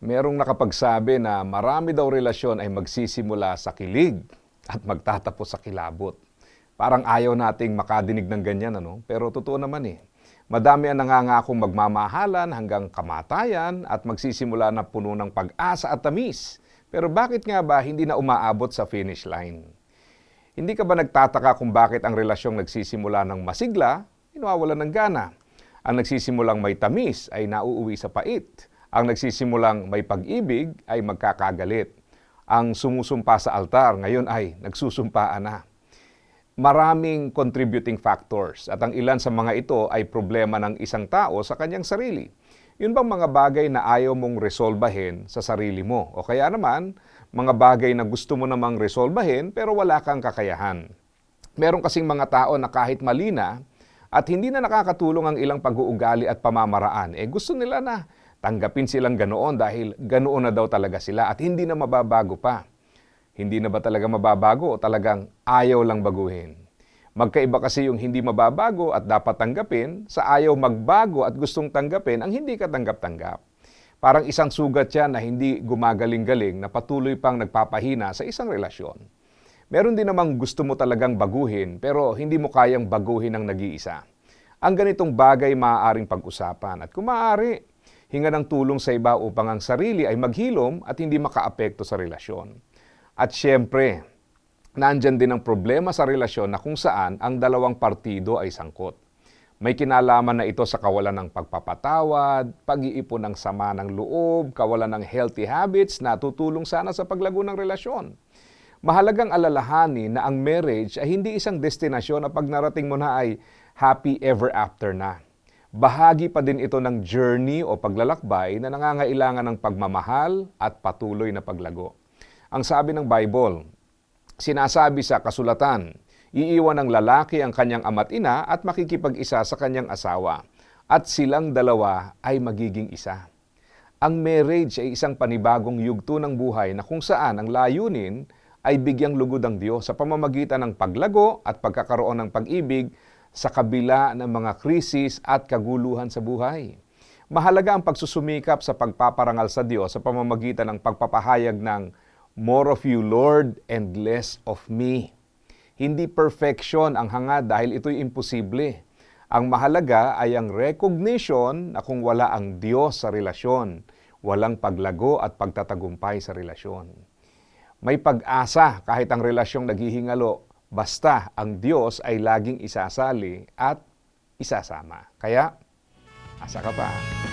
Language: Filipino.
Merong nakapagsabi na marami daw relasyon ay magsisimula sa kilig at magtatapos sa kilabot. Parang ayaw nating makadinig ng ganyan, ano? Pero totoo naman eh. Madami ang nangangakong magmamahalan hanggang kamatayan at magsisimula na puno ng pag-asa at tamis. Pero bakit nga ba hindi na umaabot sa finish line? Hindi ka ba nagtataka kung bakit ang relasyong nagsisimula ng masigla, inawawalan ng gana? Ang nagsisimulang may tamis ay nauuwi sa pait. Ang nagsisimulang may pag-ibig ay magkakagalit. Ang sumusumpa sa altar ngayon ay nagsusumpaan na. Maraming contributing factors at ang ilan sa mga ito ay problema ng isang tao sa kanyang sarili. Yun bang mga bagay na ayaw mong resolbahin sa sarili mo? O kaya naman, mga bagay na gusto mo namang resolbahin pero wala kang kakayahan. Meron kasing mga tao na kahit mali na at hindi na nakakatulong ang ilang pag-uugali at pamamaraan, eh gusto nila na tanggapin silang ganoon dahil ganoon na daw talaga sila at hindi na mababago pa. Hindi na ba talaga mababago o talagang ayaw lang baguhin? Magkaiba kasi yung hindi mababago at dapat tanggapin sa ayaw magbago at gustong tanggapin ang hindi katanggap-tanggap. Parang isang sugat yan na hindi gumagaling-galing na patuloy pang nagpapahina sa isang relasyon. Meron din namang gusto mo talagang baguhin pero hindi mo kayang baguhin ang nag-iisa. Ang ganitong bagay maaaring pag-usapan at kung maaari, hinga ng tulong sa iba upang ang sarili ay maghilom at hindi makaapekto sa relasyon. At syempre, nandyan din ang problema sa relasyon na kung saan ang dalawang partido ay sangkot. May kinalaman na ito sa kawalan ng pagpapatawad, pag-iipon ng sama ng loob, kawalan ng healthy habits na tutulong sana sa paglago ng relasyon. Mahalagang alalahanin na ang marriage ay hindi isang destinasyon na pag narating mo na ay happy ever after na. Bahagi pa din ito ng journey o paglalakbay na nangangailangan ng pagmamahal at patuloy na paglago. Ang sabi ng Bible, sinasabi sa kasulatan, iiwan ng lalaki ang kanyang ama't ina at makikipag-isa sa kanyang asawa, at silang dalawa ay magiging isa. Ang marriage ay isang panibagong yugto ng buhay na kung saan ang layunin ay bigyang lugod ang Diyos sa pamamagitan ng paglago at pagkakaroon ng pag-ibig sa kabila ng mga krisis at kaguluhan sa buhay. Mahalaga ang pagsusumikap sa pagpaparangal sa Diyos sa pamamagitan ng pagpapahayag ng more of you, Lord, and less of me. Hindi perfection ang hangad dahil ito'y imposible. Ang mahalaga ay ang recognition na kung wala ang Diyos sa relasyon, walang paglago at pagtatagumpay sa relasyon. May pag-asa kahit ang relasyong naghihingalo, basta ang Diyos ay laging isasali at isasama. Kaya, asa ka pa.